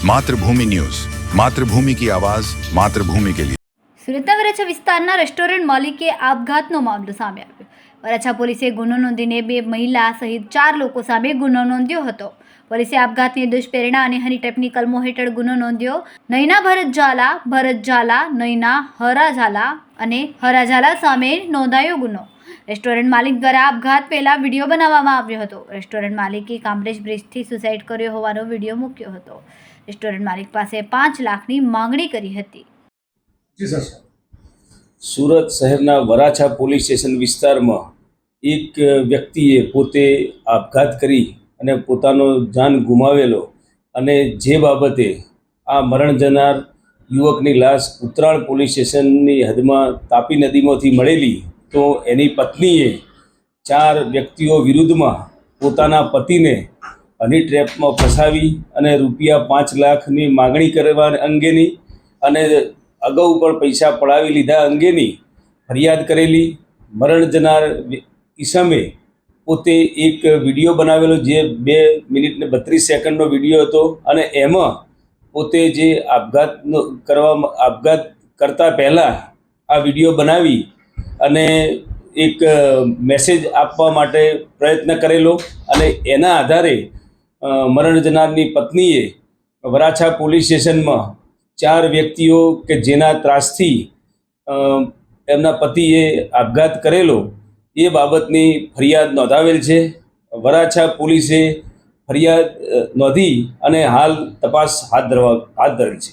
Mathrubhumi news Mathrubhumi કી આવાઝ માતૃભૂમિ કે લીએ સુરતના વરાછા વિસ્તારના રેસ્ટોરન્ટ માલિકે આપઘાતનો મામલો સામે આવ્યો વરાછા પોલીસે ગુનો નોંધીને બે મહિલા સહિત ચાર લોકો સામે ગુનો નોંધ્યો હતો પોલીસે આપઘાતની દુષ્પ્રેરણા અને હની ટેપની કલમો હેઠળ ગુનો નોંધ્યો નૈના ભરત ઝાલા ભરત ઝાલા નૈના હરા ઝાલા અને હરા ઝાલા સામે નોંધાયો ગુનો રેસ્ટોરન્ટ માલિક દ્વારા આપઘાત પહેલાં વીડિયો બનાવવામાં આવ્યો હતો. રેસ્ટોરન્ટ માલિકે કામરેજ બ્રિજથી સુસાઇડ કર્યો હોવાનો વીડિયો મૂક્યો હતો. રેસ્ટોરન્ટ માલિક પાસે પાંચ લાખની માંગણી કરી હતી. સુરત શહેરના વરાછા પોલીસ સ્ટેશન વિસ્તારમાં એક વ્યક્તિએ પોતે આપઘાત કરી અને પોતાનો જાન ગુમાવેલો અને જે બાબતે આ મરણ જનાર યુવકની લાશ ઉત્તરાયણ પોલીસ સ્ટેશનની હદમાં તાપી નદીમાંથી મળેલી તો એની પત્નીએ ચાર વ્યક્તિઓ વિરુદ્ધમાં પોતાના પતિને હની ટ્રેપમાં ફસાવી અને રૂપિયા પાંચ લાખની માગણી કરવા અંગેની અને અગાઉ પણ પૈસા પડાવી લીધા અંગેની ફરિયાદ કરેલી. મરણ જનાર ઈસમે પોતે એક વીડિયો બનાવેલો જે બે મિનિટ ને બત્રીસ સેકન્ડનો વીડિયો હતો અને એમાં પોતે જે આપઘાતનો કરવા આપઘાત કરતા પહેલાં આ વીડિયો બનાવી અને એક મેસેજ આપવા માટે પ્રયત્ન કરેલો અને એના આધારે મરણજનારની મરણ જનારની પત્નીએ વરાછા પોલીસ સ્ટેશનમાં ચાર વ્યક્તિઓ કે જેના ત્રાસથી એમના પતિએ આપઘાત કરેલો એ બાબતની ફરિયાદ નોંધાવેલ છે. વરાછા પોલીસે ફરિયાદ નોંધી અને હાલ તપાસ હાથ ધરવા, હાથ ધરેલ છે.